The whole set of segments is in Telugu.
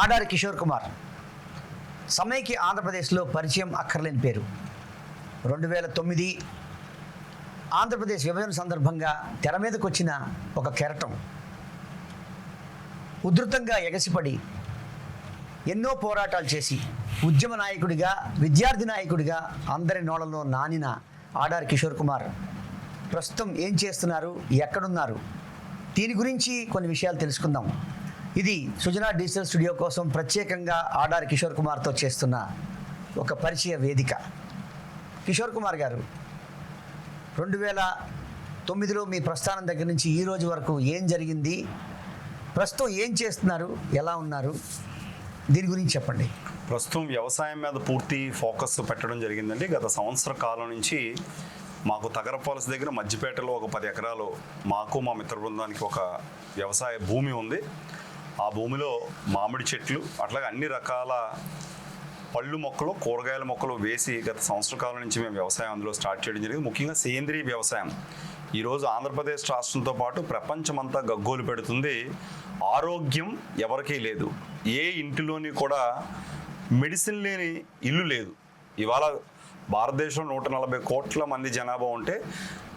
ఆడారి కిషోర్ కుమార్. సమైకి ఆంధ్రప్రదేశ్లో పరిచయం అక్కర్లేని పేరు. రెండు వేల తొమ్మిది ఆంధ్రప్రదేశ్ విభజన సందర్భంగా తెర మీదకు వచ్చిన ఒక కెరటం. ఉధృతంగా ఎగసిపడి ఎన్నో పోరాటాలు చేసి ఉద్యమ నాయకుడిగా విద్యార్థి నాయకుడిగా అందరి నోళ్ళలో నానిన ఆడారి కిషోర్ కుమార్ ప్రస్తుతం ఏం చేస్తున్నారు ఎక్కడున్నారు? దీని గురించి కొన్ని విషయాలు తెలుసుకుందాం. ఇది సుజనా డిజిటల్ స్టూడియో కోసం ప్రత్యేకంగా ఆడారి కిషోర్ కుమార్తో చేస్తున్న ఒక పరిచయ వేదిక. కిషోర్ కుమార్ గారు రెండు వేల తొమ్మిదిలో మీ ప్రస్థానం దగ్గర నుంచి ఈ రోజు వరకు ఏం జరిగింది? ప్రస్తుతం ఏం చేస్తున్నారు? ఎలా ఉన్నారు? దీని గురించి చెప్పండి. ప్రస్తుతం వ్యవసాయం మీద పూర్తి ఫోకస్ పెట్టడం జరిగిందండి. గత సంవత్సర కాలం నుంచి మాకు తగరపాలసి దగ్గర మధ్యపేటలో ఒక పది ఎకరాలు మాకు మా మిత్ర బృందానికి ఒక వ్యవసాయ భూమి ఉంది. ఆ భూమిలో మామిడి చెట్లు అట్లాగే అన్ని రకాల పళ్ళు మొక్కలు కూరగాయల మొక్కలు వేసి గత సంవత్సర కాలం నుంచి మేము వ్యవసాయం అందులో స్టార్ట్ చేయడం జరిగింది. ముఖ్యంగా సేంద్రీయ వ్యవసాయం. ఈరోజు ఆంధ్రప్రదేశ్ రాష్ట్రంతో పాటు ప్రపంచమంతా గగ్గోలు పెడుతుంది. ఆరోగ్యం ఎవరికీ లేదు. ఏ ఇంటిలోని కూడా మెడిసిన్ లేని ఇల్లు లేదు. ఇవాళ భారతదేశంలో నూట నలభై కోట్ల మంది జనాభా ఉంటే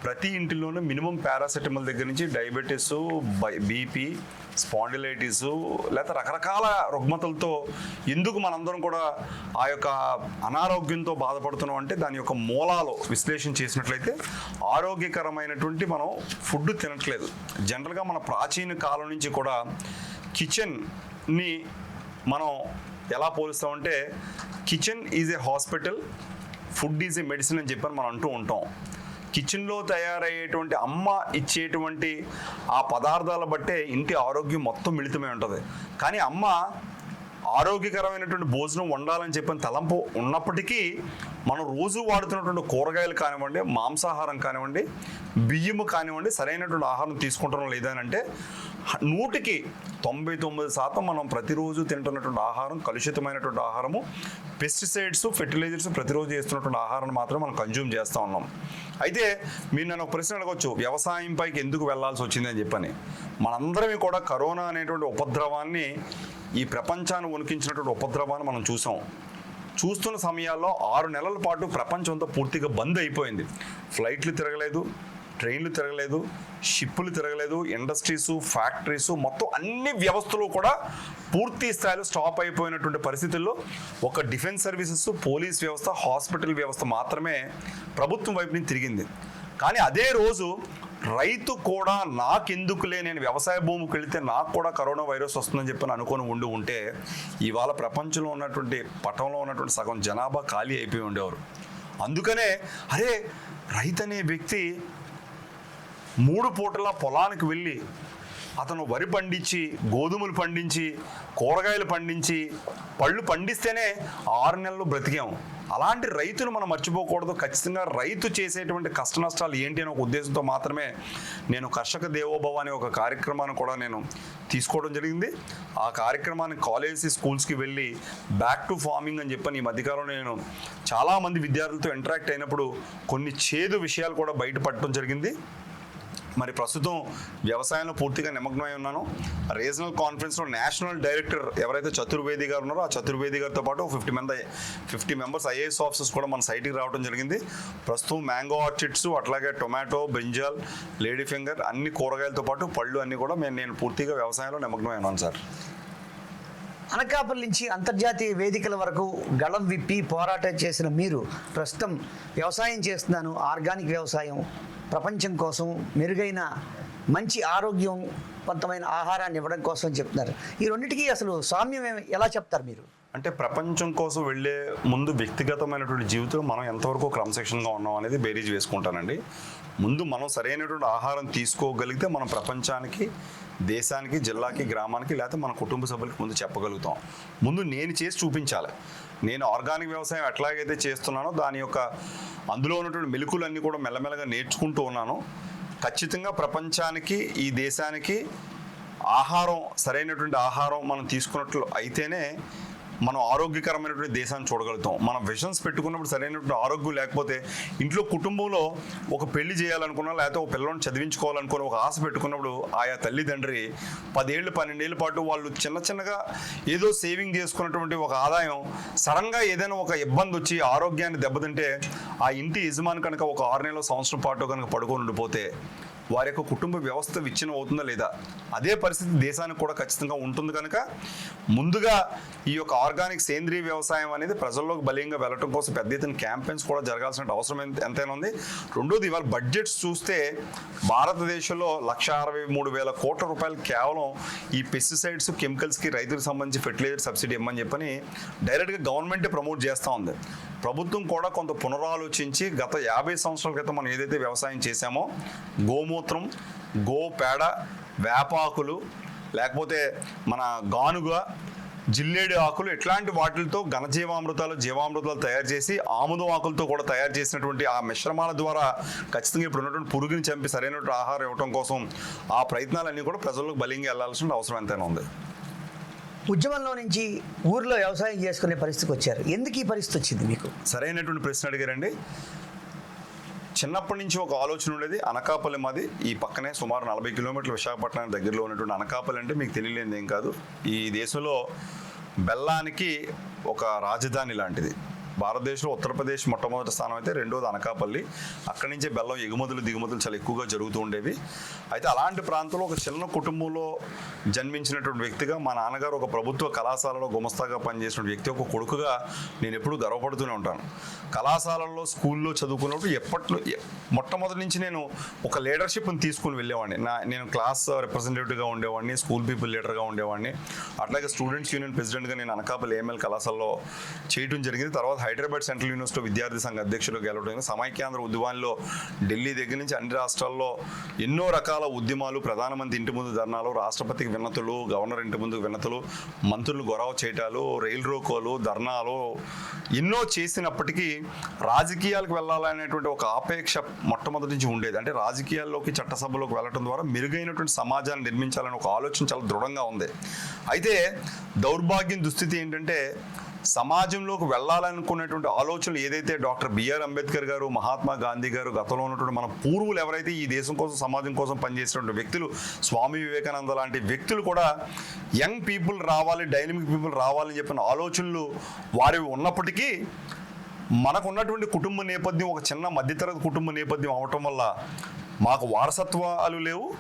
ప్రతి ఇంటిలోనూ మినిమం పారాసెటమాల్ దగ్గర నుంచి డయాబెటీస్ బీపీ స్పాండిలైటిస్ లేకపోతే రకరకాల రుగ్మతలతో ఎందుకు మనందరం కూడా ఆ యొక్క అనారోగ్యంతో బాధపడుతున్నాం అంటే దాని యొక్క మూలాలు విశ్లేషణ చేసినట్లయితే ఆరోగ్యకరమైనటువంటి మనం ఫుడ్ తినట్లేదు. జనరల్గా మన ప్రాచీన కాలం నుంచి కూడా కిచెన్ని మనం ఎలా పోలుస్తామంటే kitchen is a hospital food is a medicine అని చెప్పని మనం అంటూ ఉంటాం. కిచెన్లో తయారయ్యేటువంటి అమ్మ ఇచ్చేటువంటి ఆ పదార్థాల బట్టే ఇంటి ఆరోగ్యం మొత్తం మిళితమై ఉంటుంది. కానీ అమ్మ ఆరోగ్యకరమైనటువంటి భోజనం వండాలని చెప్పిన తలంపు ఉన్నప్పటికీ మనం రోజు వాడుతున్నటువంటి కూరగాయలు కానివ్వండి మాంసాహారం కానివ్వండి బియ్యము కానివ్వండి సరైనటువంటి ఆహారం తీసుకుంటాం అంటే నూటికి తొంభై తొమ్మిది శాతం మనం ప్రతిరోజు తింటున్నటువంటి ఆహారం కలుషితమైనటువంటి ఆహారము పెస్టిసైడ్స్ ఫెర్టిలైజర్స్ ప్రతిరోజు చేస్తున్నటువంటి ఆహారాన్ని మాత్రం మనం కన్జ్యూమ్ చేస్తూ ఉన్నాం. అయితే మీరు నన్ను ఒక ప్రశ్న అడగవచ్చు వ్యవసాయం పైకి ఎందుకు వెళ్ళాల్సి వచ్చింది అని చెప్పని. మనందరం కూడా కరోనా అనేటువంటి ఉపద్రవాన్ని ఈ ప్రపంచాన్ని వణికించినటువంటి ఉపద్రవాన్ని మనం చూసాం. చూస్తున్న సమయాల్లో ఆరు నెలల పాటు ప్రపంచంతో పూర్తిగా బంద్ అయిపోయింది. ఫ్లైట్లు తిరగలేదు ట్రైన్లు తిరగలేదు షిప్పులు తిరగలేదు ఇండస్ట్రీస్ ఫ్యాక్టరీస్ మొత్తం అన్ని వ్యవస్థలు కూడా పూర్తి స్థాయిలో స్టాప్ అయిపోయినటువంటి పరిస్థితుల్లో ఒక డిఫెన్స్ సర్వీసెస్ పోలీస్ వ్యవస్థ హాస్పిటల్ వ్యవస్థ మాత్రమే ప్రభుత్వం వైపు నుంచి తిరిగింది. కానీ అదే రోజు రైతు కూడా నాకెందుకులే నేను వ్యవసాయ భూమికి వెళితే నాకు కూడా కరోనా వైరస్ వస్తుందని చెప్పి అనుకొని ఉండి ఉంటే ఇవాళ ప్రపంచంలో ఉన్నటువంటి పటంలో ఉన్నటువంటి సగం జనాభా ఖాళీ అయిపోయి ఉండేవారు. అందుకనే అరే రైతు అనే వ్యక్తి మూడు పూటల పొలానికి వెళ్ళి అతను వరి పండించి గోధుమలు పండించి కూరగాయలు పండించి పళ్ళు పండిస్తేనే ఆరు నెలలు బ్రతికాం. అలాంటి రైతును మనం మర్చిపోకూడదు. ఖచ్చితంగా రైతు చేసేటువంటి కష్ట నష్టాలు ఏంటి అనే ఒక ఉద్దేశంతో మాత్రమే నేను కర్షక దేవోభవ అనే ఒక కార్యక్రమాన్ని కూడా నేను తీసుకోవడం జరిగింది. ఆ కార్యక్రమాన్ని కాలేజెస్ స్కూల్స్కి వెళ్ళి బ్యాక్ టు ఫార్మింగ్ అని చెప్పని ఈ మధ్యకాలంలో నేను చాలామంది విద్యార్థులతో ఇంటరాక్ట్ అయినప్పుడు కొన్ని చేదు విషయాలు కూడా బయటపడటం జరిగింది. మరి ప్రస్తుతం వ్యవసాయంలో పూర్తిగా నిమగ్నమై ఉన్నాను. రీజనల్ కాన్ఫరెన్స్లో నేషనల్ డైరెక్టర్ ఎవరైతే చతుర్వేది గారు ఉన్నారో ఆ చతుర్వేది గారితో పాటు ఫిఫ్టీ మంది ఫిఫ్టీ మెంబర్స్ ఐఏఎస్ ఆఫీసర్స్ కూడా మన సైట్కి రావడం జరిగింది. ప్రస్తుతం మ్యాంగో ఆర్చిడ్స్ అట్లాగే టొమాటో బ్రింజాల్ లేడీ ఫింగర్ అన్ని కూరగాయలతో పాటు పళ్ళు అన్ని కూడా మేము నేను పూర్తిగా వ్యవసాయంలో నిమగ్నమై ఉన్నాను సార్ అనకాపల్లి నుంచి అంతర్జాతీయ వేదికల వరకు గళం విప్పి పోరాటం చేసిన మీరు ప్రస్తుతం వ్యవసాయం చేస్తున్నాను. ఆర్గానిక్ వ్యవసాయం ప్రపంచం కోసం మెరుగైన మంచి ఆరోగ్యవంతమైన ఆహారాన్ని ఇవ్వడం కోసం చెప్తున్నారు. ఈ రెండింటికి అసలు సామ్యం ఎలా చెప్తారు మీరు? అంటే ప్రపంచం కోసం వెళ్ళే ముందు వ్యక్తిగతమైనటువంటి జీవితం మనం ఎంతవరకు క్రమశిక్షణగా ఉన్నాం అనేది బేరీజ్ వేసుకుంటానండి. ముందు మనం సరైనటువంటి ఆహారం తీసుకోగలిగితే మనం ప్రపంచానికి దేశానికి జిల్లాకి గ్రామానికి లేకపోతే మన కుటుంబ సభ్యులకి ముందు చెప్పగలుగుతాం. ముందు నేను చేసి చూపించాలి. నేను ఆర్గానిక్ వ్యవసాయం ఎట్లాగైతే చేస్తున్నానో దాని యొక్క అందులో ఉన్నటువంటి మెలకులన్నీ కూడా మెల్లమెల్లగా నేర్చుకుంటూ ఉన్నాను. ఖచ్చితంగా ప్రపంచానికి ఈ దేశానికి ఆహారం సరైనటువంటి ఆహారం మనం తీసుకున్నట్లు అయితేనే మనం ఆరోగ్యకరమైనటువంటి దేశాన్ని చూడగలుగుతాం. మనం విషన్స్ పెట్టుకున్నప్పుడు సరైనటువంటి ఆరోగ్యం లేకపోతే ఇంట్లో కుటుంబంలో ఒక పెళ్ళి చేయాలనుకున్నా లేకపోతే ఒక పిల్లలను చదివించుకోవాలనుకున్న ఒక ఆశ పెట్టుకున్నప్పుడు ఆయా తల్లిదండ్రి పదేళ్ళు పన్నెండేళ్ళ పాటు వాళ్ళు చిన్న చిన్నగా ఏదో సేవింగ్ చేసుకున్నటువంటి ఒక ఆదాయం సడన్గా ఏదైనా ఒక ఇబ్బంది వచ్చి ఆరోగ్యాన్ని దెబ్బతింటే ఆ ఇంటి యజమాని కనుక ఒక ఆరు నెలల సంవత్సరం పాటు కనుక పడుకొని ఉండిపోతే వారి యొక్క కుటుంబ వ్యవస్థ విచ్ఛిన్నం అవుతుందా లేదా? అదే పరిస్థితి దేశానికి కూడా ఖచ్చితంగా ఉంటుంది కనుక ముందుగా ఈ యొక్క ఆర్గానిక్ సేంద్రీయ వ్యవసాయం అనేది ప్రజల్లోకి బలీయంగా వెళ్ళటం కోసం పెద్ద ఎత్తున క్యాంపెయిన్స్ కూడా జరగాల్సిన అవసరం ఎంతైనా ఉంది. రెండోది ఇవాళ బడ్జెట్స్ చూస్తే భారతదేశంలో లక్ష అరవై మూడు వేల కోట్ల రూపాయలు కేవలం ఈ పెస్టిసైడ్స్ కెమికల్స్కి రైతులకు సంబంధించి ఫెర్టిలైజర్ సబ్సిడీ ఇవ్వమని చెప్పని డైరెక్ట్గా గవర్నమెంటే ప్రమోట్ చేస్తూ ఉంది. ప్రభుత్వం కూడా కొంత పునరాలోచించి గత యాభై సంవత్సరాల క్రితం మనం ఏదైతే వ్యవసాయం చేశామో గోమూత్రం గో పేడ వేపాకులు లేకపోతే మన గానుగ జిల్లేడు ఆకులు ఇట్లాంటి వాటితో ఘనజీవామృతాలు జీవామృతాలు తయారు చేసి ఆముదం ఆకులతో కూడా తయారు చేసినటువంటి ఆ మిశ్రమాల ద్వారా ఖచ్చితంగా ఇప్పుడు ఉన్నటువంటి పురుగుని చంపి సరైనటువంటి ఆహారం ఇవ్వడం కోసం ఆ ప్రయత్నాలన్నీ కూడా ప్రజల్లోకి బలంగా వెళ్ళాల్సిన అవసరం ఎంతైనా ఉంది. ఉద్యమంలో నుంచి ఊర్లో వ్యవసాయం చేసుకునే పరిస్థితికి వచ్చారు. ఎందుకు ఈ పరిస్థితి వచ్చింది మీకు? సరైనటువంటి ప్రశ్న అడిగారండి. చిన్నప్పటి నుంచి ఒక ఆలోచన ఉండేది. అనకాపల్లి మాది ఈ పక్కనే సుమారు నలభై కిలోమీటర్ల విశాఖపట్నానికి దగ్గరలో ఉన్నటువంటి అనకాపల్లి అంటే మీకు తెలియలేనిది ఏం కాదు. ఈ దేశంలో బెల్లానికి ఒక రాజధాని లాంటిది. భారతదేశంలో ఉత్తరప్రదేశ్ మొట్టమొదటి స్థానం అయితే రెండోది అనకాపల్లి. అక్కడి నుంచే బెల్లం ఎగుమతులు దిగుమతులు చాలా ఎక్కువగా జరుగుతూ ఉండేవి. అయితే అలాంటి ప్రాంతంలో ఒక చిన్న కుటుంబంలో జన్మించినటువంటి వ్యక్తిగా మా నాన్నగారు ఒక ప్రభుత్వ కళాశాలలో గుమస్తాగా పనిచేసిన వ్యక్తి ఒక కొడుకుగా నేను ఎప్పుడూ గర్వపడుతూనే ఉంటాను. కళాశాలల్లో స్కూల్లో చదువుకున్నప్పుడు ఎప్పట్లో మొట్టమొదటి నుంచి నేను ఒక లీడర్షిప్ని తీసుకుని వెళ్ళేవాడిని. నా నేను క్లాస్ రిప్రజెంటేటివ్గా ఉండేవాడిని స్కూల్ పీపుల్ లీడర్గా ఉండేవాడిని. అట్లాగే స్టూడెంట్స్ యూనియన్ ప్రెసిడెంట్గా నేను అనకాపల్లి ఏఎంఎల్ కళాశాలలో చేయడం జరిగింది. తర్వాత హైదరాబాద్ సెంట్రల్ యూనివర్సిటీ విద్యార్థి సంఘ అధ్యక్షులు గెలవడం సమైక్యాంధ్ర ఉద్యమాల్లో ఢిల్లీ దగ్గర నుంచి అన్ని రాష్ట్రాల్లో ఎన్నో రకాల ఉద్యమాలు ప్రధానమంత్రి ఇంటి ముందు ధర్నాలు రాష్ట్రపతికి విన్నతులు గవర్నర్ ఇంటి ముందు విన్నతులు మంత్రులు గొరవ చేయటాలు రైలు రోకోలు ధర్నాలు ఎన్నో చేసినప్పటికీ రాజకీయాలకు వెళ్ళాలనేటువంటి ఒక ఆపేక్ష మొట్టమొదటి నుంచి ఉండేది. అంటే రాజకీయాల్లోకి చట్టసభలోకి వెళ్ళడం ద్వారా మెరుగైనటువంటి సమాజాన్ని నిర్మించాలని ఒక ఆలోచన చాలా దృఢంగా ఉంది. అయితే దౌర్భాగ్యం దుస్థితి ఏంటంటే సమాజంలోకి వెళ్ళాలనుకునేటువంటి ఆలోచనలు ఏదైతే డాక్టర్ బిఆర్ అంబేద్కర్ గారు మహాత్మా గాంధీ గారు గతంలో ఉన్నటువంటి మన పూర్వులు ఎవరైతే ఈ దేశం కోసం సమాజం కోసం పనిచేసినటువంటి వ్యక్తులు స్వామి వివేకానంద లాంటి వ్యక్తులు కూడా యంగ్ పీపుల్ రావాలి డైనమిక్ పీపుల్ రావాలని చెప్పిన ఆలోచనలు వారివి ఉన్నప్పటికీ మనకు ఉన్నటువంటి కుటుంబ నేపథ్యం ఒక చిన్న మధ్యతరగతి కుటుంబ నేపథ్యం అవటం వల్ల మాకు వారసత్వాలు లేవు.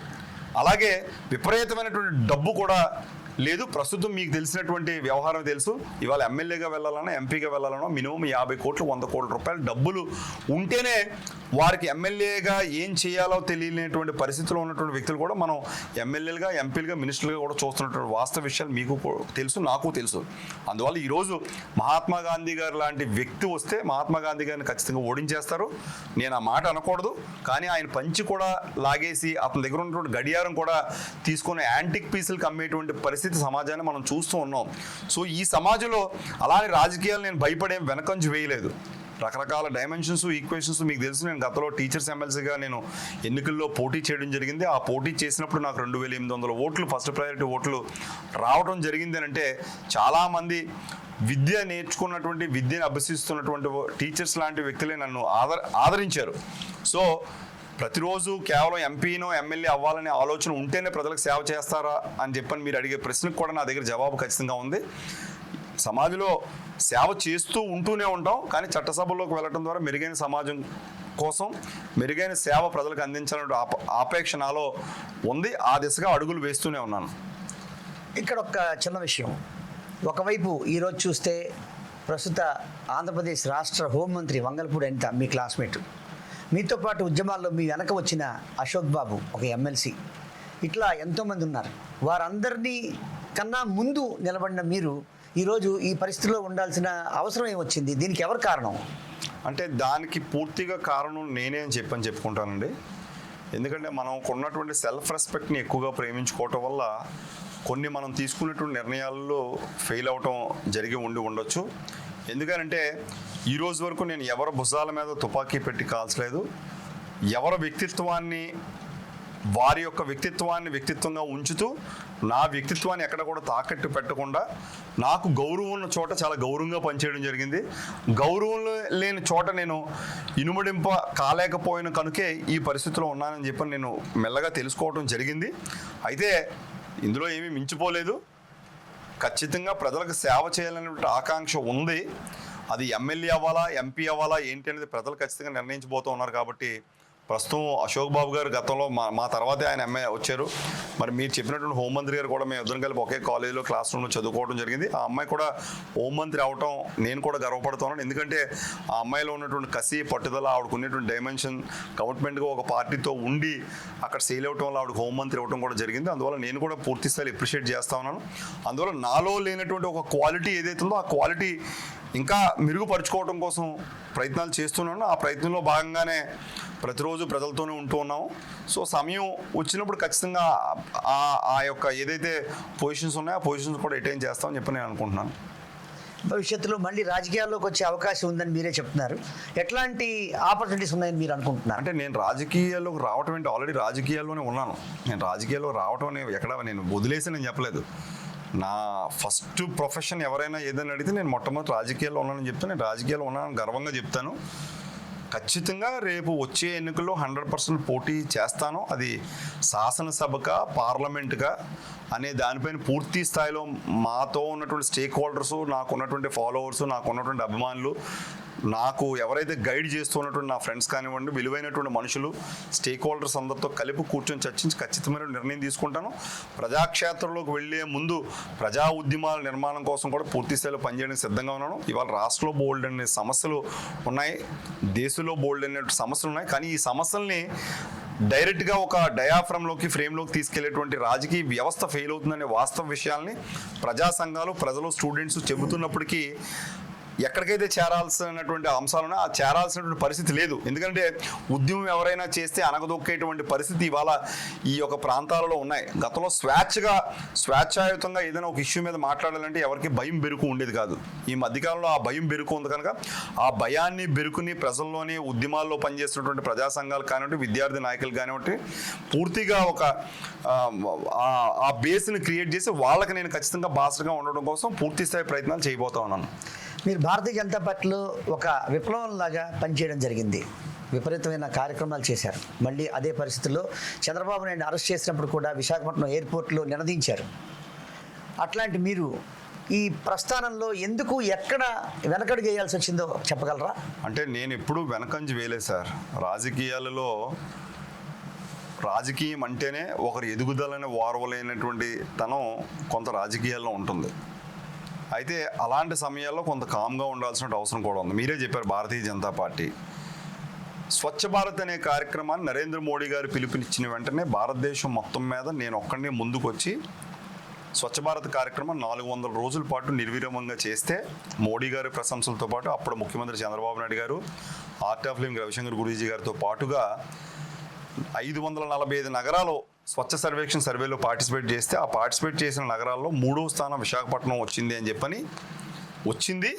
అలాగే విపరీతమైనటువంటి డబ్బు కూడా లేదు ప్రస్తుతం మీకు తెలిసినటువంటి వ్యవహారం తెలుసు. ఇవాళ ఎమ్మెల్యేగా వెళ్ళాలన్నా ఎంపీగా వెళ్ళాలన్నా మినిమం యాభై కోట్లు వంద కోట్ల రూపాయలు డబ్బులు ఉంటేనే వారికి ఎమ్మెల్యేగా ఏం చేయాలో తెలియనటువంటి పరిస్థితిలో ఉన్నటువంటి వ్యక్తులు కూడా మనం ఎమ్మెల్యేలుగా ఎంపీలుగా మినిస్టర్లుగా కూడా చూస్తున్నటువంటి వాస్తవ విషయాలు మీకు తెలుసు నాకు తెలుసు. అందువల్ల ఈరోజు మహాత్మా గాంధీ గారు లాంటి వ్యక్తి వస్తే మహాత్మా గాంధీ గారిని ఖచ్చితంగా ఓడించేస్తారు. నేను ఆ మాట అనకూడదు. కానీ ఆయన పంచి కూడా లాగేసి అతని దగ్గర ఉన్నటువంటి గడియారం కూడా తీసుకుని యాంటిక్ పీసులకు అమ్మేటువంటి పరిస్థితి సమాజాన్ని మనం చూస్తూ ఉన్నాం. సో ఈ సమాజంలో అలానే రాజకీయాలు నేను భయపడే వెనకంజు వేయలేదు. రకరకాల డైమెన్షన్స్ ఈక్వేషన్స్ మీకు తెలుసు. నేను గతంలో టీచర్స్ ఎమ్మెల్సీగా నేను ఎన్నికల్లో పోటీ చేయడం జరిగింది. ఆ పోటీ చేసినప్పుడు నాకు రెండు వేల ఎనిమిది వందల ఓట్లు ఫస్ట్ ప్రయారిటీ ఓట్లు రావడం జరిగింది అని అంటే చాలామంది విద్య నేర్చుకున్నటువంటి విద్యను అభ్యసిస్తున్నటువంటి టీచర్స్ లాంటి వ్యక్తులే నన్ను ఆదర ఆదరించారు. సో ప్రతిరోజు కేవలం ఎంపీనో ఎమ్మెల్యే అవ్వాలనే ఆలోచన ఉంటేనే ప్రజలకు సేవ చేస్తారా అని చెప్పని మీరు అడిగే ప్రశ్నకు కూడా నా దగ్గర జవాబు ఖచ్చితంగా ఉంది. సమాజంలో సేవ చేస్తూ ఉంటూనే ఉంటాం కానీ చట్టసభల్లోకి వెళ్ళడం ద్వారా మెరుగైన సమాజం కోసం మెరుగైన సేవ ప్రజలకు అందించాలనే ఆప ఆపేక్ష నాలో ఉంది. ఆ దిశగా అడుగులు వేస్తూనే ఉన్నాను. ఇక్కడ ఒక చిన్న విషయం. ఒకవైపు ఈరోజు చూస్తే ప్రస్తుత ఆంధ్రప్రదేశ్ రాష్ట్ర హోంమంత్రి వంగల్పూడి అనిత మీ క్లాస్మేట్. మీతో పాటు ఉద్యమాల్లో మీ వెనక వచ్చిన అశోక్ బాబు ఒక ఎమ్మెల్సీ. ఇట్లా ఎంతోమంది ఉన్నారు. వారందరినీ కన్నా ముందు నిలబడిన మీరు ఈరోజు ఈ పరిస్థితిలో ఉండాల్సిన అవసరం ఏమొచ్చింది? దీనికి ఎవరు కారణం? అంటే దానికి పూర్తిగా కారణం నేనే అని చెప్పని చెప్పుకుంటానండి. ఎందుకంటే మనం ఉన్నటువంటి సెల్ఫ్ రెస్పెక్ట్ని ఎక్కువగా ప్రేమించుకోవటం వల్ల కొన్ని మనం తీసుకున్నటువంటి నిర్ణయాల్లో ఫెయిల్ అవటం జరిగి ఉండి ఉండొచ్చు. ఎందుకంటే ఈరోజు వరకు నేను ఎవరి భుజాల మీద తుపాకీ పెట్టి కాల్చలేదు. ఎవరి వ్యక్తిత్వాన్ని వారి యొక్క వ్యక్తిత్వాన్ని వ్యక్తిత్వంగా ఉంచుతూ నా వ్యక్తిత్వాన్ని ఎక్కడ కూడా తాకట్టు పెట్టకుండా నాకు గౌరవం ఉన్న చోట చాలా గౌరవంగా పనిచేయడం జరిగింది. గౌరవం లేని చోట నేను ఇనుమడింప కాలేకపోయిన కనుకే ఈ పరిస్థితిలో ఉన్నానని చెప్పి నేను మెల్లగా తెలుసుకోవడం జరిగింది. అయితే ఇందులో ఏమీ మించిపోలేదు. ఖచ్చితంగా ప్రజలకు సేవ చేయాలనే ఆకాంక్ష ఉంది. అది ఎమ్మెల్యే అవ్వాలా ఎంపీ అవ్వాలా ఏంటి అనేది ప్రజలు ఖచ్చితంగా నిర్ణయించబోతూ ఉన్నారు కాబట్టి ప్రస్తుతం అశోక్ బాబు గారు గతంలో మా మా తర్వాతే ఆయన ఎంఏ వచ్చారు. మరి మీరు చెప్పినటువంటి హోంమంత్రి గారు కూడా మేము ఇద్దరం కలిపి ఒకే కాలేజీలో క్లాస్ రూమ్లో చదువుకోవడం జరిగింది. ఆ అమ్మాయి కూడా హోంమంత్రి అవటం నేను కూడా గర్వపడుతున్నాను. ఎందుకంటే ఆ అమ్మాయిలో ఉన్నటువంటి కసి పట్టుదల ఆవిడకు ఉన్నటువంటి డైమెన్షన్ కమిట్మెంట్గా ఒక పార్టీతో ఉండి అక్కడ సేల్ అవటం వల్ల ఆవిడకు హోంమంత్రి అవ్వడం కూడా జరిగింది. అందువల్ల నేను కూడా పూర్తిస్థాయి అప్రిషియేట్ చేస్తా ఉన్నాను. అందువల్ల నాలో లేనటువంటి ఒక క్వాలిటీ ఏదైతే ఉందో ఆ క్వాలిటీ ఇంకా మెరుగుపరుచుకోవడం కోసం ప్రయత్నాలు చేస్తున్నాను. ఆ ప్రయత్నంలో భాగంగానే ప్రతిరోజు ప్రజలతోనే ఉంటూ ఉన్నాము. సో సమయం వచ్చినప్పుడు ఖచ్చితంగా ఆ ఆ యొక్క ఏదైతే పొజిషన్స్ ఉన్నాయో ఆ పొజిషన్స్ కూడా అటైన్ చేస్తామని చెప్పి నేను అనుకుంటున్నాను. భవిష్యత్తులో మళ్ళీ రాజకీయాల్లోకి వచ్చే అవకాశం ఉందని మీరే చెప్తున్నారు. ఎట్లాంటి ఆపర్చునిటీస్ ఉన్నాయని మీరు అనుకుంటున్నారు? అంటే నేను రాజకీయాల్లోకి రావటం ఏంటి ఆల్రెడీ రాజకీయాల్లోనే ఉన్నాను. నేను రాజకీయాల్లో రావటం అనేది ఎక్కడ నేను వదిలేసి నేను చెప్పలేదు. నా ఫస్ట్ ప్రొఫెషన్ ఎవరైనా ఏదైనా అడిగితే నేను మొట్టమొదటి రాజకీయాల్లో ఉన్నానని చెప్తాను నేను రాజకీయాల్లో ఉన్నానని గర్వంగా చెప్తాను. ఖచ్చితంగా రేపు వచ్చే ఎన్నికల్లో హండ్రెడ్ పర్సెంట్ పోటీ చేస్తాను. అది శాసనసభగా పార్లమెంట్గా అనే దానిపైన పూర్తి స్థాయిలో మాతో ఉన్నటువంటి స్టేక్ హోల్డర్స్ నాకు ఉన్నటువంటి ఫాలోవర్స్ నాకు ఉన్నటువంటి అభిమానులు నాకు ఎవరైతే గైడ్ చేస్తున్నటువంటి నా ఫ్రెండ్స్ కానివ్వండి విలువైనటువంటి మనుషులు స్టేక్ హోల్డర్స్ అందరితో కలిపి కూర్చొని చర్చించి ఖచ్చితమైన నిర్ణయం తీసుకుంటాను. ప్రజాక్షేత్రంలోకి వెళ్ళే ముందు ప్రజా ఉద్యమాల నిర్మాణం కోసం కూడా పూర్తి స్థాయిలో పనిచేయడానికి సిద్ధంగా ఉన్నాను. ఇవాళ రాష్ట్రంలో బోల్డ్ అనే సమస్యలు ఉన్నాయి. దేశంలో బోల్డ్ అనే సమస్యలు ఉన్నాయి. కానీ ఈ సమస్యల్ని డైరెక్ట్గా ఒక డయాఫ్రమ్లోకి ఫ్రేమ్లోకి తీసుకెళ్ళేటువంటి రాజకీయ వ్యవస్థ ఫెయిల్ అవుతుందనే వాస్తవ విషయాల్ని ప్రజా సంఘాలు ప్రజలు స్టూడెంట్స్ చెబుతున్నప్పటికీ ఎక్కడికైతే చేరాల్సినటువంటి అంశాలను ఆ చేరాల్సినటువంటి పరిస్థితి లేదు. ఎందుకంటే ఉద్యమం ఎవరైనా చేస్తే అనగదొక్కేటువంటి పరిస్థితి ఇవాళ ఈ యొక్క ప్రాంతాలలో ఉన్నాయి. గతంలో స్వేచ్ఛగా స్వేచ్ఛాయుతంగా ఏదైనా ఒక ఇష్యూ మీద మాట్లాడాలంటే ఎవరికి భయం బెరుకు ఉండేది కాదు. ఈ మధ్యకాలంలో ఆ భయం బెరుకు ఉంది కనుక ఆ భయాన్ని బెరుకుని ప్రజల్లోని ఉద్యమాల్లో పనిచేస్తున్నటువంటి ప్రజా సంఘాలు కానివ్వండి విద్యార్థి నాయకులు కానివ్వండి పూర్తిగా ఒక ఆ, బేస్ని క్రియేట్ చేసి వాళ్ళకి నేను ఖచ్చితంగా బాసటగా ఉండడం కోసం పూర్తి స్థాయి ప్రయత్నాలు చేయబోతా ఉన్నాను. మీరు భారతీయ జనతా పార్టీలో ఒక విప్లవంలాగా పనిచేయడం జరిగింది. విపరీతమైన కార్యక్రమాలు చేశారు. మళ్ళీ అదే పరిస్థితుల్లో చంద్రబాబు నాయుడు అరెస్ట్ చేసినప్పుడు కూడా విశాఖపట్నం ఎయిర్పోర్ట్లో నినదించారు. అట్లాంటి మీరు ఈ ప్రస్థానంలో ఎందుకు ఎక్కడ వెనకడుగు వేయాల్సి వచ్చిందో చెప్పగలరా? అంటే నేను ఎప్పుడూ వెనకంజి వేయలేదు సార్. రాజకీయాలలో రాజకీయం అంటేనే ఒకరి ఎదుగుదలని వారవలేనటువంటి తనం కొంత రాజకీయాల్లో ఉంటుంది. అయితే అలాంటి సమయాల్లో కొంత కామ్గా ఉండాల్సిన అవసరం కూడా ఉంది. మీరే చెప్పారు భారతీయ జనతా పార్టీ. స్వచ్ఛ భారత్ అనే కార్యక్రమాన్ని నరేంద్ర మోడీ గారు పిలుపునిచ్చిన వెంటనే భారతదేశం మొత్తం మీద నేను ఒక్కడినే ముందుకొచ్చి స్వచ్ఛ భారత్ కార్యక్రమం నాలుగు వందల రోజుల పాటు నిర్విరామంగా చేస్తే మోడీ గారి ప్రశంసలతో పాటు అప్పుడు ముఖ్యమంత్రి చంద్రబాబు నాయుడు గారు art of living Ravishankar Guruji గారితో పాటుగా ఐదు వందల నలభై ఐదు నగరాలు స్వచ్ఛ సర్వేక్షణ సర్వేలో పార్టిసిపేట్ చేస్తే ఆ పార్టిసిపేట్ చేసిన నగరాల్లో మూడో స్థానం విశాఖపట్నం వచ్చింది అని చెప్పని వచ్చింది.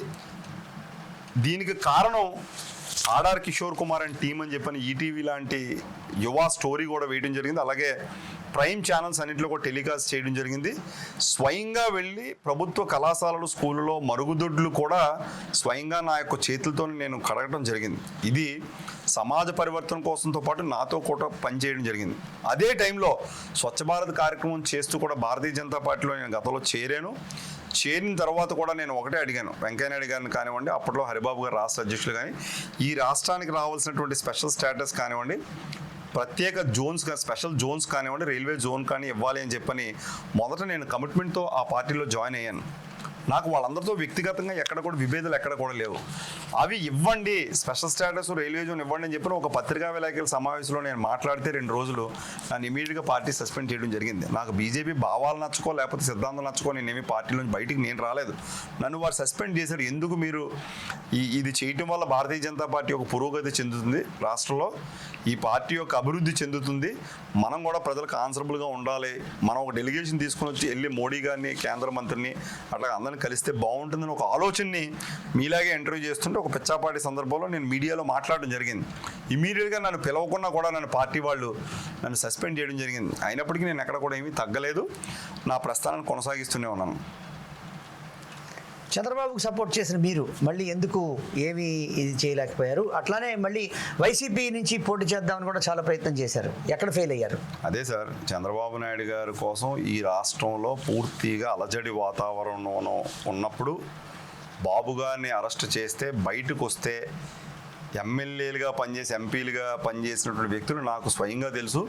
దీనికి కారణం ఆడార్ కిషోర్ కుమార్ అండ్ టీం అని చెప్పని ఈటీవీ లాంటి యువ స్టోరీ కూడా వేయడం జరిగింది. అలాగే ప్రైమ్ ఛానల్స్ అన్నింటిలో కూడా టెలికాస్ట్ చేయడం జరిగింది. స్వయంగా వెళ్ళి ప్రభుత్వ కళాశాలలు స్కూళ్ళలో మరుగుదొడ్లు కూడా స్వయంగా నా యొక్క చేతులతో నేను కడగడం జరిగింది. ఇది సమాజ పరివర్తన కోసంతో పాటు నాతో కూడా పనిచేయడం జరిగింది. అదే టైంలో స్వచ్ఛ భారత్ కార్యక్రమం చేస్తూ కూడా భారతీయ జనతా పార్టీలో నేను గతంలో చేరాను. చేరిన తర్వాత కూడా నేను ఒకటే అడిగాను. వెంకయ్యనాయుడు గారిని కానివ్వండి అప్పట్లో హరిబాబు గారు రాష్ట్ర అధ్యక్షులు కానీ ఈ రాష్ట్రానికి రావాల్సినటువంటి స్పెషల్ స్టేటస్ కానివ్వండి ప్రత్యేక జోన్స్ కానీ స్పెషల్ జోన్స్ కానివ్వండి రైల్వే జోన్ కానీ ఇవ్వాలి అని చెప్పని మొదట నేను కమిట్మెంట్తో ఆ పార్టీలో జాయిన్ అయ్యాను. నాకు వాళ్ళందరితో వ్యక్తిగతంగా ఎక్కడ కూడా విభేదాలు ఎక్కడ కూడా లేవు. అవి ఇవ్వండి. స్పెషల్ స్టేటస్ రైల్వే జోన్ ఇవ్వండి అని చెప్పిన ఒక పత్రికా విలేకరుల సమావేశంలో నేను మాట్లాడితే రెండు రోజులు నన్ను ఇమీడియట్గా పార్టీ సస్పెండ్ చేయడం జరిగింది. నాకు బీజేపీ భావాలు నచ్చుకో లేకపోతే సిద్ధాంతం నచ్చుకో నేనేమి పార్టీ నుంచి బయటికి నేను రాలేదు. నన్ను వారు సస్పెండ్ చేశారు. ఎందుకు మీరు ఈ ఇది చేయటం వల్ల భారతీయ జనతా పార్టీ ఒక పురోగతి చెందుతుంది రాష్ట్రంలో? ఈ పార్టీ యొక్క అభివృద్ధి చెందుతుంది. మనం కూడా ప్రజలకు ఆన్సరబుల్గా ఉండాలి. మనం ఒక డెలిగేషన్ తీసుకుని వచ్చి వెళ్ళి మోడీ గారిని కేంద్ర మంత్రిని అట్లా అందరిని కలిస్తే బాగుంటుందని ఒక ఆలోచనని మీలాగే ఇంటర్వ్యూ చేస్తుంటే ఒక పిచ్చాపాటి సందర్భంలో నేను మీడియాలో మాట్లాడడం జరిగింది. ఇమీడియట్గా నన్ను పిలవకుండా కూడా నన్ను పార్టీ వాళ్ళు నన్ను సస్పెండ్ చేయడం జరిగింది. అయినప్పటికీ నేను ఎక్కడ కూడా ఏమీ తగ్గలేదు. నా ప్రస్థానాన్ని కొనసాగిస్తూనే ఉన్నాను. చంద్రబాబుకు సపోర్ట్ చేసిన మీరు మళ్ళీ ఎందుకు ఏమీ ఇది చేయలేకపోయారు? అట్లానే మళ్ళీ వైసీపీ నుంచి పోటీ చేద్దామని కూడా చాలా ప్రయత్నం చేశారు. ఎక్కడ ఫెయిల్ అయ్యారు? అదే సార్ చంద్రబాబు నాయుడు గారి కోసం ఈ రాష్ట్రంలో పూర్తిగా అలజడి వాతావరణం ఉన్నప్పుడు బాబు గారిని అరెస్ట్ చేస్తే బయటకు వస్తే ఎమ్మెల్యేలుగా పనిచేసి ఎంపీలుగా పనిచేసినటువంటి వ్యక్తులు నాకు స్వయంగా తెలుసు.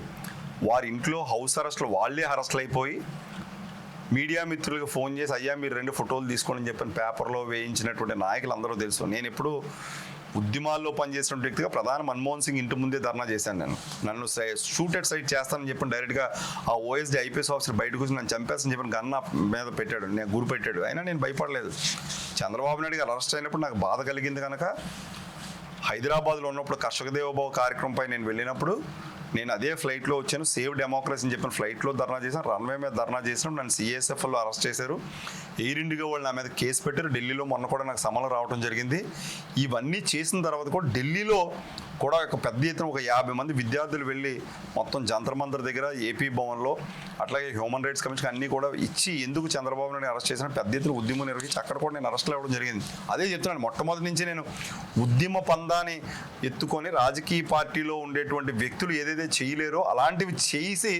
వారి ఇంట్లో హౌస్ అరెస్ట్లు వాళ్ళే అరెస్ట్లు అయిపోయి మీడియా మిత్రులకు ఫోన్ చేసి అయ్యా మీరు రెండు ఫోటోలు తీసుకోండి అని చెప్పిన పేపర్లో వేయించినటువంటి నాయకులు అందరూ తెలుసు. నేను ఎప్పుడు ఉద్యమాల్లో పనిచేసిన వ్యక్తిగా ప్రధాని మన్మోహన్ సింగ్ ఇంటి ముందే ధర్నా చేశాను నేను. నన్ను షూటెడ్ సైట్ చేస్తానని చెప్పి డైరెక్ట్గా ఆ ఓఎస్డి ఐపీఎస్ ఆఫీసర్ బయటకు వచ్చి నన్ను చంపేస్తానని చెప్పిన గన్న మీద పెట్టాడు నేను గురి పెట్టాడు. అయినా నేను భయపడలేదు. చంద్రబాబు నాయుడు గారు అరెస్ట్ అయినప్పుడు నాకు బాధ కలిగింది కనుక హైదరాబాద్లో ఉన్నప్పుడు కర్షక కార్యక్రమంపై నేను వెళ్ళినప్పుడు నేను అదే ఫ్లైట్లో వచ్చాను. సేవ్ డెమోక్రసీ అని చెప్పిన ఫ్లైట్లో ధర్నా చేశాను. రన్వే మీద ధర్నా చేసినాం. నన్ను సిఎస్ఎఫ్లో అరెస్ట్ చేశారు. ఎయిర్ ఇండియా వాళ్ళు నా మీద కేసు పెట్టారు. ఢిల్లీలో మొన్న కూడా నాకు సమలం రావడం జరిగింది. ఇవన్నీ చేసిన తర్వాత కూడా ఢిల్లీలో కూడా ఒక పెద్ద ఎత్తున ఒక యాభై మంది విద్యార్థులు వెళ్ళి మొత్తం జంతర్మంతర్ దగ్గర ఏపీ భవన్లో అట్లాగే హ్యూమన్ రైట్స్ కమిషన్ అన్నీ కూడా ఇచ్చి ఎందుకు చంద్రబాబు నాయుడు అరెస్ట్ చేసిన పెద్ద ఎత్తున ఉద్యమం నిర్వహించి అక్కడ కూడా నేను అరెస్ట్లు అవ్వడం జరిగింది. అదే చెప్తున్నాను మొట్టమొదటి నుంచి నేను ఉద్యమ పందాన్ని ఎత్తుకొని రాజకీయ పార్టీలో ఉండేటువంటి వ్యక్తులు ఏదైతే చేయలేరో అలాంటివి చేసి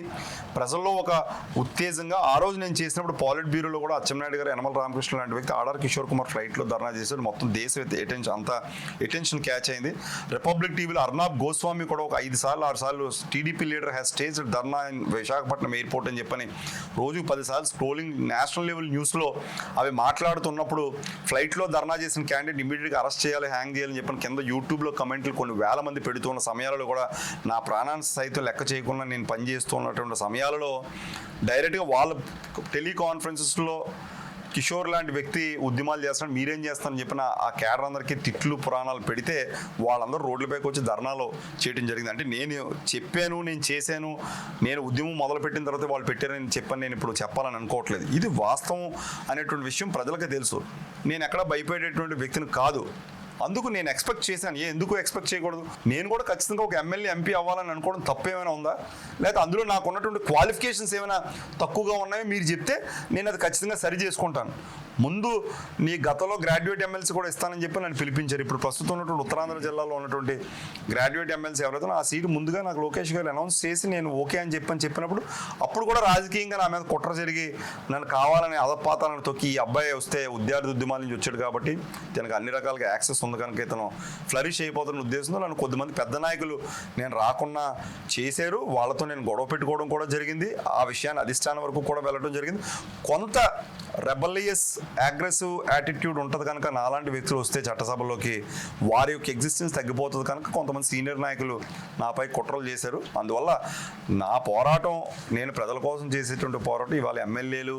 ప్రజల్లో ఒక ఉత్తేజంగా ఆ రోజు నేను చేసినప్పుడు పాలిట్ బ్యూరోలో కూడా అచ్చెన్నాయుడు గారు యనమల రామకృష్ణ లాంటి వ్యక్తి ఆర్ఆర్ కిషోర్ కుమార్ ఫ్లైట్లో ధర్నా చేశాడు మొత్తం దేశం అటెన్షన్ అంతా అటెన్షన్ క్యాచ్ అయింది. రిపబ్లిక్ టీవీలో అర్నాబ్ గోస్వామి కూడా ఒక ఐదు సార్లు ఆరు సార్లు TDP leader has stage dharna in Visakhapatnam airport అని చెప్పని రోజు పదిసార్లు స్క్రోలింగ్ నేషనల్ లెవెల్ న్యూస్లో అవి మాట్లాడుతున్నప్పుడు ఫ్లైట్లో ధర్నా చేసిన క్యాండిడేట్ ఇమీడియట్గా అరెస్ట్ చేయాలి హ్యాంగ్ చేయాలని చెప్పని కింద యూట్యూబ్లో కమెంట్లు కొన్ని వేల మంది పెడుతున్న సమయాలలో కూడా నా ప్రాణాన్ని సైతం లెక్క చేయకుండా నేను పనిచేస్తున్నటువంటి సమయాలలో డైరెక్ట్గా వాళ్ళ టెలికాన్ఫరెన్సెస్లో కిషోర్ లాంటి వ్యక్తి ఉద్యమాలు చేస్తాడు మీరేం చేస్తానని చెప్పిన ఆ కేడర్ అందరికీ తిట్లు పురాణాలు పెడితే వాళ్ళందరూ రోడ్లపైకి వచ్చి ధర్నాలో చేయడం జరిగింది. అంటే నేను చెప్పాను నేను చేశాను నేను ఉద్యమం మొదలుపెట్టిన తర్వాత వాళ్ళు పెట్టారని చెప్పని నేను ఇప్పుడు చెప్పాలని అనుకోవట్లేదు. ఇది వాస్తవం అనేటువంటి విషయం ప్రజలకు తెలుసు. నేను ఎక్కడ భయపడేటువంటి వ్యక్తిని కాదు. అందుకు నేను ఎక్స్పెక్ట్ చేశాను. ఏ ఎందుకు ఎక్స్పెక్ట్ చేయకూడదు? నేను కూడా ఖచ్చితంగా ఒక ఎమ్మెల్యే ఎంపీ అవ్వాలని అనుకోవడం తప్పేమైనా ఉందా? లేకపోతే అందులో నాకు ఉన్నటువంటి క్వాలిఫికేషన్స్ ఏమైనా తక్కువగా ఉన్నాయో? మీరు చెప్తే నేను అది ఖచ్చితంగా సరి చేసుకుంటాను. ముందు నీ గతంలో గ్రాడ్యుయేట్ ఎమ్మెల్సీ కూడా ఇస్తానని చెప్పి నన్ను పిలిపించారు. ఇప్పుడు ప్రస్తుతం ఉన్నటువంటి ఉత్తరాంధ్ర జిల్లాలో ఉన్నటువంటి గ్రాడ్యుయేట్ ఎమ్మెల్సీ ఎవరైతే ఆ సీటు ముందుగా నాకు లోకేష్ గారు అనౌన్స్ చేసి నేను ఓకే అని చెప్పని చెప్పినప్పుడు అప్పుడు కూడా రాజకీయంగా నా మీద కుట్ర జరిగి నన్ను కావాలని అదపాతాలను తొక్కి ఈ అబ్బాయి వస్తే విద్యార్థి ఉద్యమాల నుంచి వచ్చాడు కాబట్టి తనకు అన్ని రకాలుగా యాక్సెస్ ఉంది కనుక ఇతను ఫ్లరిష్ అయిపోతున్న ఉద్దేశంతో నన్ను కొద్దిమంది పెద్ద నాయకులు నేను రాకుండా చేశారు. వాళ్ళతో నేను గొడవ పెట్టుకోవడం కూడా జరిగింది. ఆ విషయాన్ని అధిష్టానం వరకు కూడా వెళ్ళడం జరిగింది. కొంత రెబలియస్ అగ్రెసివ్ యాటిట్యూడ్ ఉంటుంది కనుక నాలాంటి వ్యక్తులు వస్తే చట్టసభలోకి వారి యొక్క ఎగ్జిస్టెన్స్ తగ్గిపోతుంది కనుక కొంతమంది సీనియర్ నాయకులు నాపై కుట్రలు చేశారు. అందువల్ల నా పోరాటం నేను ప్రజల కోసం చేసేటువంటి పోరాటం ఇవాళ ఎమ్మెల్యేలు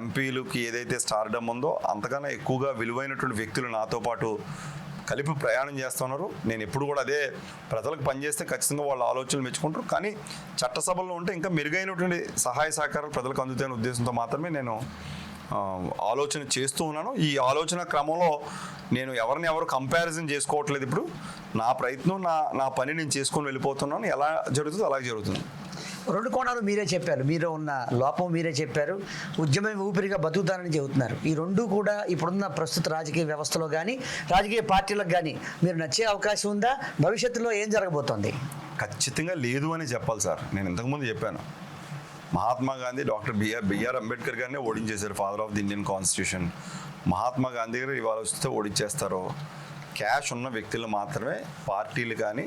ఎంపీలకి ఏదైతే స్టార్డమ్ ఉందో అంతకన్నా ఎక్కువగా విలువైనటువంటి వ్యక్తులు నాతో పాటు కలిపి ప్రయాణం చేస్తున్నారు. నేను ఎప్పుడు కూడా అదే ప్రజలకు పనిచేస్తే ఖచ్చితంగా వాళ్ళ ఆలోచనలు మెచ్చుకుంటారు. కానీ చట్టసభల్లో ఉంటే ఇంకా మెరుగైనటువంటి సహాయ సహకారాలు ప్రజలకు అందుతాయనే ఉద్దేశంతో మాత్రమే నేను ఆలోచన చేస్తూ ఉన్నాను. ఈ ఆలోచన క్రమంలో నేను ఎవరిని ఎవరు కంపారిజన్ చేసుకోవట్లేదు ఇప్పుడు. నా ప్రయత్నం నా నా పని నేను చేసుకొని వెళ్ళిపోతున్నాను. ఎలా జరుగుతుందో అలాగే జరుగుతుంది. రెండు కోణాలు మీరే చెప్పారు. మీరు ఉన్న లోపం మీరే చెప్పారు. ఉద్యమం ఊపిరిగా బతుకుతానని చెబుతున్నారు. ఈ రెండు కూడా ఇప్పుడున్న ప్రస్తుత రాజకీయ వ్యవస్థలో కానీ రాజకీయ పార్టీలకు కానీ మీరు నచ్చే అవకాశం ఉందా? భవిష్యత్తులో ఏం జరగబోతోంది? ఖచ్చితంగా లేదు అని చెప్పాలి సార్. నేను ఇంతకుముందు చెప్పాను. Mahatma Gandhi doctor BR BR Ambedkar గారినే ఓడించేశారు father of the Indian constitution Mahatma Gandhi గారు ఇవాళ వస్తే ఓడించేస్తారు? క్యాష్ ఉన్న వ్యక్తులు మాత్రమే పార్టీలు కానీ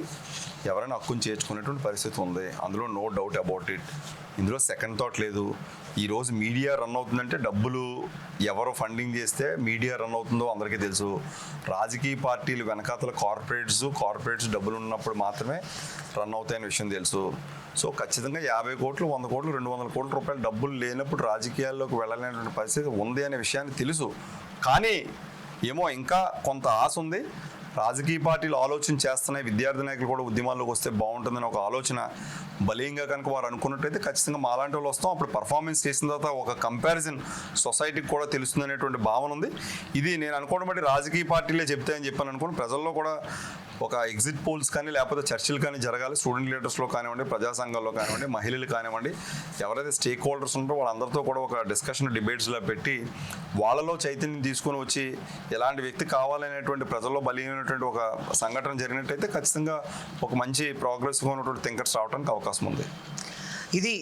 ఎవరైనా హక్కును చేర్చుకునేటువంటి పరిస్థితి ఉంది. అందులో నో డౌట్ అబౌట్ ఇట్ ఇందులో సెకండ్ థాట్ లేదు. ఈరోజు మీడియా రన్ అవుతుందంటే డబ్బులు ఎవరు ఫండింగ్ చేస్తే మీడియా రన్ అవుతుందో అందరికీ తెలుసు. రాజకీయ పార్టీలు వెనకాతల కార్పొరేట్స్ కార్పొరేట్స్ డబ్బులు ఉన్నప్పుడు మాత్రమే రన్ అవుతాయనే విషయం తెలుసు. సో ఖచ్చితంగా యాభై కోట్లు వంద కోట్లు రెండు వందల కోట్ల రూపాయలు డబ్బులు లేనప్పుడు రాజకీయాల్లోకి వెళ్ళలేనటువంటి పరిస్థితి ఉంది అనే విషయాన్ని తెలుసు. కానీ ఏమో ఇంకా కొంత ఆశ ఉంది. రాజకీయ పార్టీలు ఆలోచన చేస్తున్నాయి విద్యార్థి నాయకులు కూడా ఉద్యమాల్లోకి వస్తే బాగుంటుందని ఒక ఆలోచన బలీయంగా కనుక వారు అనుకున్నట్టయితే ఖచ్చితంగా మాలాంటి వాళ్ళు వస్తాం. అప్పుడు పర్ఫార్మెన్స్ చేసిన తర్వాత ఒక కంపారిజన్ సొసైటీకి కూడా తెలుస్తుంది అనేటువంటి భావన ఉంది. ఇది నేను అనుకోవడం బట్టి రాజకీయ పార్టీలే చెప్తాయని చెప్పాను అనుకోండి. ప్రజల్లో కూడా ఒక ఎగ్జిట్ పోల్స్ కానీ లేకపోతే చర్చలు కానీ జరగాలి స్టూడెంట్ లీడర్స్లో కానివ్వండి ప్రజా సంఘాల్లో కానివ్వండి మహిళలు కానివ్వండి ఎవరైతే స్టేక్ హోల్డర్స్ ఉంటారో వాళ్ళందరితో కూడా ఒక డిస్కషన్ డిబేట్స్లో పెట్టి వాళ్ళలో చైతన్యం తీసుకొని వచ్చి ఎలాంటి వ్యక్తి కావాలనేటువంటి ప్రజల్లో బలమైనటువంటి ఒక సంఘటన జరిగినట్టయితే ఖచ్చితంగా ఒక మంచి ప్రోగ్రెసివ్ ఉన్నటువంటి థింకర్స్ రావడానికి అవకాశం ఉంది. ఇది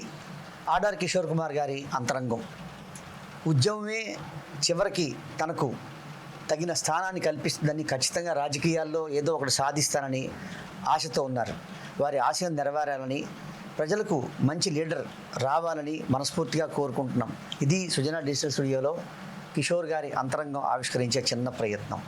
ఆడార్ కిషోర్ కుమార్ గారి అంతరంగం. ఉద్యమమే చివరికి తనకు తగిన స్థానాన్ని కల్పిస్తుందని ఖచ్చితంగా రాజకీయాల్లో ఏదో ఒకటి సాధిస్తానని ఆశతో ఉన్నారు. వారి ఆశయం నెరవేరాలని ప్రజలకు మంచి లీడర్ రావాలని మనస్ఫూర్తిగా కోరుకుంటున్నాం. ఇది సుజనా డిజిటల్ స్టూడియోలో కిషోర్ గారి అంతరంగం ఆవిష్కరించే చిన్న ప్రయత్నం.